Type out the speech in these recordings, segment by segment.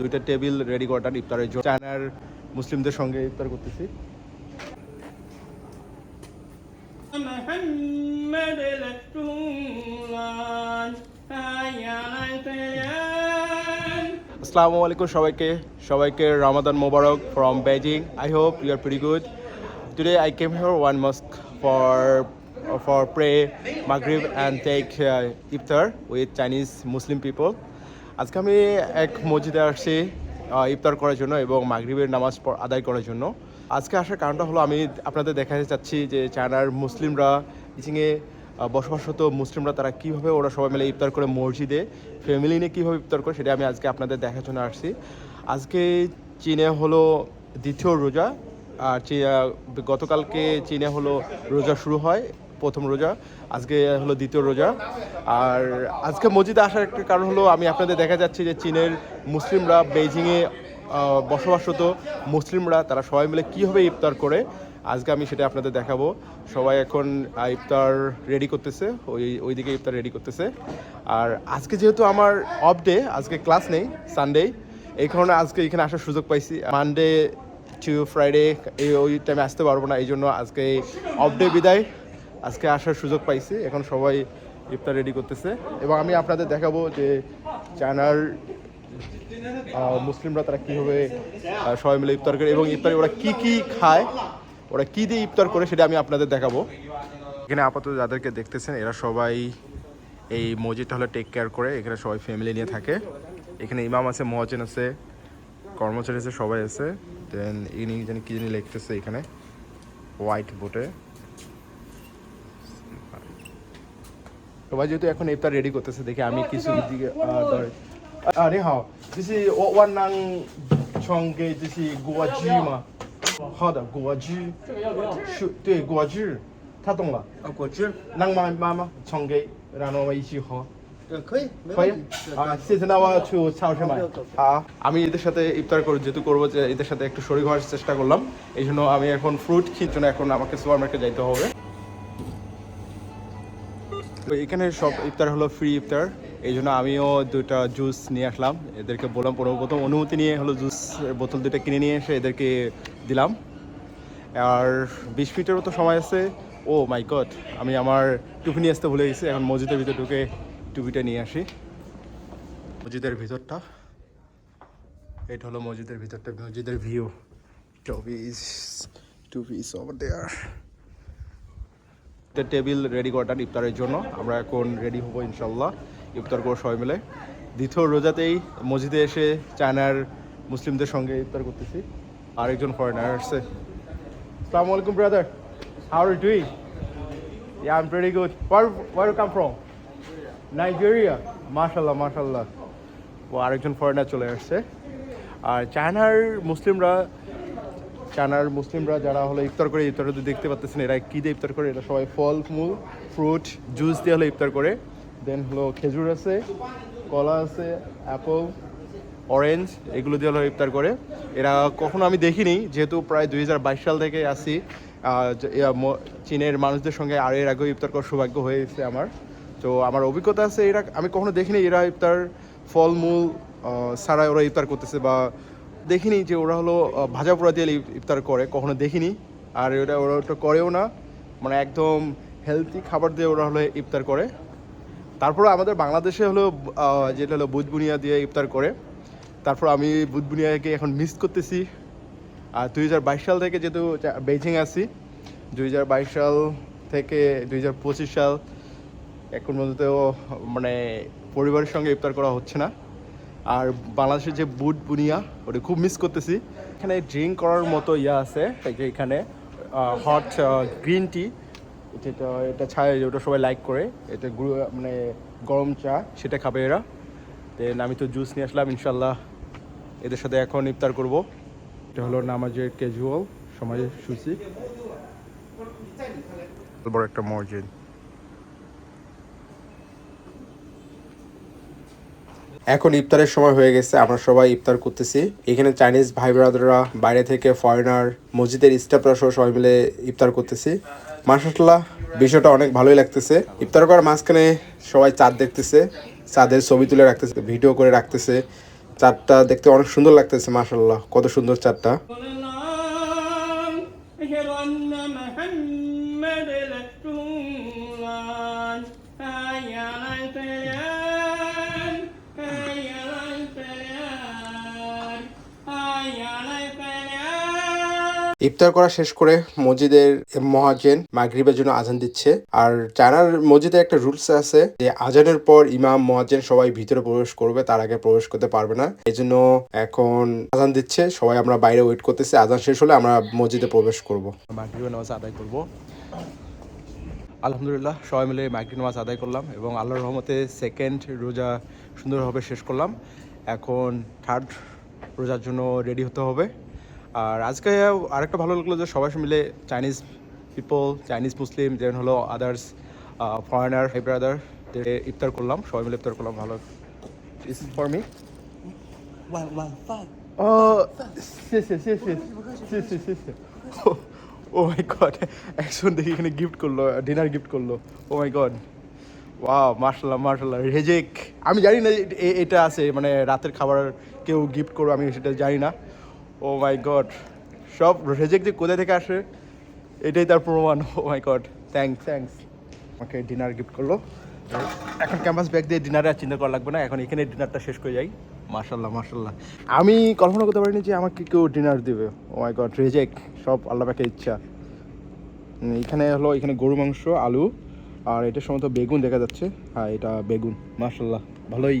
দুইটা table ready করাটা ইফতারের জন্য। চায়নার মুসলিমদের সঙ্গে ইফতার করতেছি। আসসালামু আলাইকুম সবাইকে। সবাইকে রামাদান মোবারক from Beijing I hope you are very good today I came here one mosque for for pray মাগরিব and take ইফতার উইথ চাইনিজ মুসলিম পিপল. আজকে আমি এক মসজিদে আসছি ইফতার করার জন্য এবং মাগরিবের নামাজ আদায় করার জন্য। আজকে আসার কারণটা হলো আমি আপনাদের দেখাতে চাচ্ছি যে চায়নার মুসলিমরা ইচিংয়ে বসবাসরত মুসলিমরা তারা কীভাবে ওরা সবাই মিলে ইফতার করে মসজিদে ফ্যামিলি নিয়ে কীভাবে ইফতার করে সেটা আমি আজকে আপনাদের দেখার জন্য আসছি। আজকে চীনে হলো দ্বিতীয় রোজা, আর গতকালকে চীনে হলো রোজা শুরু হয়। প্রথম রোজা, আজকে হলো দ্বিতীয় রোজা। আর আজকে মসজিদে আসার একটা কারণ হলো, আমি আপনাদের দেখা যাচ্ছে যে চীনের মুসলিমরা বেইজিংয়ে বসবাসরত মুসলিমরা, তারা সবাই মিলে কীভাবে ইফতার করে, আজকে আমি সেটা আপনাদের দেখাবো। সবাই এখন ইফতার রেডি করতেছে, ওই, ওইদিকে ইফতার রেডি করতেছে। আর আজকে যেহেতু আমার অফ ডে আজকে ক্লাস নেই সানডে এই কারণে আজকে এখানে আসার সুযোগ পাইছি। মানডে টু ফ্রাইডে এই, ওই টাইমে আসতে পারব না এই জন্য আজকে অফ ডে বিদায়। আজকে আসার সুযোগ পাইছি। এখন সবাই ইফতার রেডি করতেছে। এবং আমি আপনাদের দেখাবো যে চায়নার মুসলিমরা তারা কীভাবে সবাই মিলে ইফতার করে এবং ইফতারে ওরা কি কি খায়, ওরা কি দিয়ে ইফতার করে সেটা আমি আপনাদের দেখাবো। এখানে আপাতত যাদেরকে দেখতেছেন, এরা সবাই এই মসজিদটা হলে টেক কেয়ার করে। এখানে সবাই ফ্যামিলি নিয়ে থাকে। এখানে ইমাম আছে, মহাজেন আছে, কর্মচারী আছে, সবাই আছে। দেন ইনি জানি কি জানি লিখতেছে এখানে। হোয়াইট বোর্ডে সবাই যেহেতু এখন ইফতার রেডি করতেছে দেখি আমি কিছু দিকে আহ, ধরে 啊，你好，这是我我能传给这是果汁吗？好的，果汁。这个要不要？是，对，果汁，他懂了。啊，果汁，能妈妈妈传给，让我们一起喝。嗯，可以，没可以问题。是啊，谢谢。那我去超市买。হ্যাঁ আমি এদের সাথে ইফতার করে যেহেতু করবো যে এদের সাথে একটু শরীর হওয়ার চেষ্টা করলাম এই জন্য আমি এখন ফ্রুট খেয়ে জন্য এখন আমাকে সুপার মার্কেট যাইতে হবে তো এখানে সব ইফতার হলো ফ্রি ইফতার। এই জন্য আমিও দুটা জুস নিয়ে আসলাম। এদেরকে বললাম প্রথম অনুমতি নিয়ে হলো জুস বোতল দুটা কিনে নিয়ে এসে এদেরকে দিলাম। আর বিশ মিনিটেরও তো সময় আছে। ও মাই গড আমি আমার টুপি নিয়ে আসতে ভুলে গেছি। এখন মসজিদের ভিতরে ঢুকে টুপিটা নিয়ে আসি। মসজিদের ভিতরটা। এটা হলো মসজিদের ভিতরটা। মসজিদের ভিউ টুপিস টুপিস ওভার দেয়ার টেবিল রেডি করাটা ইফতারের জন্য। আমরা এখন রেডি হব ইনশাল্লাহ ইফতার করব সবাই মিলে। দ্বিতীয় রোজাতেই মসজিদে এসে চায়নার মুসলিমদের সঙ্গে ইফতার করতেছি। আরেকজন ফরেনার আসছে। আসসালামু আলাইকুম brother how are doing I'm pretty good. Where where you come from? Nigeria মাশাল্লাহ মাশাল্লাহ ও আরেকজন ফরেনার চলে আসছে। আর চায়নার মুসলিমরা চায়নার মুসলিমরা যারা হলো ইফতার করে, ইফতার যদি দেখতে পাচ্ছেন এরা কী দিয়ে ইফতার করে এটা সবাই ফল মূল ফ্রুট, জুস দিয়ে হলো ইফতার করে। দেন হলো খেজুর আছে, কলা আছে, অ্যাপল, অরেঞ্জ, এগুলো দিয়ে হলো ইফতার করে। এরা কখনো আমি দেখিনি, যেহেতু প্রায় দুই হাজার বাইশ সাল থেকে আসি চীনের মানুষদের সঙ্গে আর এর আগেও ইফতার করার সৌভাগ্য হয়েছে আমার। তো আমার অভিজ্ঞতা আছে, এরা, আমি কখনো দেখিনি এরা ইফতার ফলমূল ছাড়া ওরা ইফতার করতেছে বা দেখিনি যে ওরা হলো ভাজা পোড়া দিয়ে ইফতার করে, কখনো দেখিনি। আর ওটা ওরা ওটা করেও না। মানে একদম হেলদি খাবার দিয়ে ওরা হলো ইফতার করে। তারপর আমাদের বাংলাদেশে হলো যেটা হলো বুধবুনিয়া দিয়ে ইফতার করে। তারপর আমি বুধবুনিয়াকে এখন মিস করতেছি। আর দুই হাজার বাইশ সাল থেকে যেহেতু বেইজিং আছি, দুই হাজার বাইশ সাল থেকে দুই হাজার পঁচিশ সাল, এখন পর্যন্ত মানে পরিবারের সঙ্গে ইফতার করা হচ্ছে না। আর বাংলাদেশের যে বুট বুনিয়া, ওটা খুব মিস করতেছি। এখানে ড্রিঙ্ক করার মতো ইয়া আছে এখানে হট গ্রিন টি যেটা এটা ছায় ওটা সবাই লাইক করে। এটা গুঁড়ো- মানে গরম চা, সেটা খাবে এরা। দেন আমি তো জুস নিয়ে আসলাম ইনশাল্লাহ এদের সাথে এখন ইফতার করব। এটা হলো নামাজের ক্যাজুয়াল সমাজের সূচি। বড় একটা মসজিদ। এখন ইফতারের সময় হয়ে গেছে আমরা সবাই ইফতার করতেছি এখানে চাইনিজ ভাই ব্রাদাররা বাইরে থেকে ফরেনার মসজিদের স্টাফরা সহ সবাই মিলে ইফতার করতেছি মাসাল্লাহ বিষয়টা অনেক ভালোই লাগতেছে ইফতার করার মাঝখানে সবাই চাঁদ দেখতেছে চাঁদের ছবি তুলে রাখতেছে ভিডিও করে রাখতেছে চারটা দেখতে অনেক সুন্দর লাগতেছে মাশাল্লাহ কত সুন্দর চারটা الله أشهد أن محمد رسول ইফতার করা শেষ করে মসজিদের মহাজেন মাগরিবের জন্য আজান দিচ্ছে। আর চায়নার মসজিদে একটা রুলস আছে যে আজানের পর ইমাম, মহাজেন সবাই ভিতরে প্রবেশ করবে, তার আগে প্রবেশ করতে পারবে না। এই জন্য এখন আজান দিচ্ছে, সবাই আমরা বাইরে ওয়েট করতেছি, আজান শেষ হলে আমরা মসজিদে প্রবেশ করব। মাগরিবের নামাজ আদায় করব। আলহামদুলিল্লাহ, সবাই মিলে মাগরিব নামাজ আদায় করলাম এবং আল্লাহর রহমতে সেকেন্ড রোজা সুন্দরভাবে শেষ করলাম। এখন থার্ড রোজার জন্য রেডি হতে হবে। আর আজকে আরেকটা ভালো লাগল যে সবাই মিলে চাইনিজ পিপল চাইনিজ মুসলিম যেমন হলো আদার্স ফরেনার হাই ব্রাদার ইফতার করলাম সবাই মিলে ইফতার করলাম ভালো। Is for me Oh, yes, yes, yes, yes. Yes, oh my God একজন দেখি এখানে গিফট করল ডিনার গিফট করল। oh ও মাই গড ওয়া মার্শাল্লাহ মার্শাল্লাহ রেজেক। আমি জানি না এটা আছে মানে রাতের খাবার কেউ গিফট করো আমি সেটা জানি না। ও মাই গড সব রেজেক যে কোথায় থেকে আসে? এটাই তার প্রমাণ। Oh my God thanks thanks আমাকে ডিনার গিফট করল। এখন ক্যাম্পাস ব্যাগ দিয়ে ডিনারে আর চিন্তা করা লাগবে না। এখন এখানে ডিনারটা শেষ করে যাই। মার্শাল্লাহ মার্শাল্লাহ আমি কল্পনা করতে পারিনি যে আমাকে কেউ ডিনার দেবে। ও মাই গড রেজেক সব আল্লাহ পাকে ইচ্ছা। এখানে হলো এখানে গরু মাংস আলু আর এটা সম্ভবত বেগুন দেখা যাচ্ছে। হ্যাঁ এটা বেগুন। মার্শাল্লাহ ভালোই।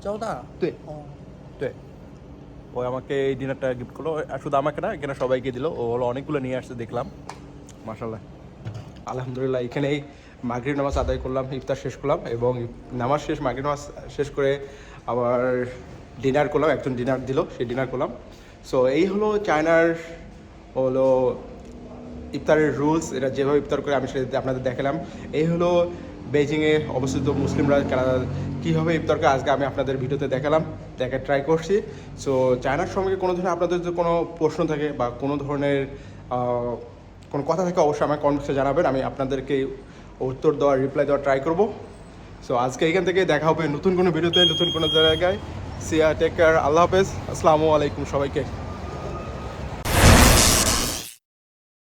交大。对哦，对。ও আমাকে এই ডিনারটা গিফট করলো আর শুধু আমাকে না এখানে সবাইকে দিল ও হলো অনেকগুলো নিয়ে আসছে দেখলাম মাসাল্লাহ আলহামদুলিল্লাহ এখানেই মাগরিব নামাজ আদায় করলাম ইফতার শেষ করলাম এবং নামাজ শেষ মাগরিব নামাজ শেষ করে আবার ডিনার করলাম একজন ডিনার দিল সেই ডিনার করলাম সো এই হলো চায়নার হলো ইফতারের রুলস এটা যেভাবে ইফতার করে আমি সেটা আপনাদের দেখালাম এই হলো বেজিংয়ে অবস্থিত মুসলিমরা কীভাবে ইফতার করে আজকে আমি আপনাদের ভিডিওতে দেখালাম, দেখা ট্রাই করছি। সো চায়নার সঙ্গে কোনো ধরনের আপনাদের যদি কোনো প্রশ্ন থাকে বা কোনো ধরনের কোনো কথা থাকে অবশ্যই আমার কমেন্টসে জানাবেন, আমি আপনাদেরকে উত্তর দেওয়ার রিপ্লাই দেওয়ার ট্রাই করব। সো আজকে এখান থেকে দেখা হবে নতুন কোনো ভিডিওতে, নতুন কোনো জায়গায়। সিয়া টেক কেয়ার আল্লাহ হাফেজ, আসসালামু আলাইকুম সবাইকে।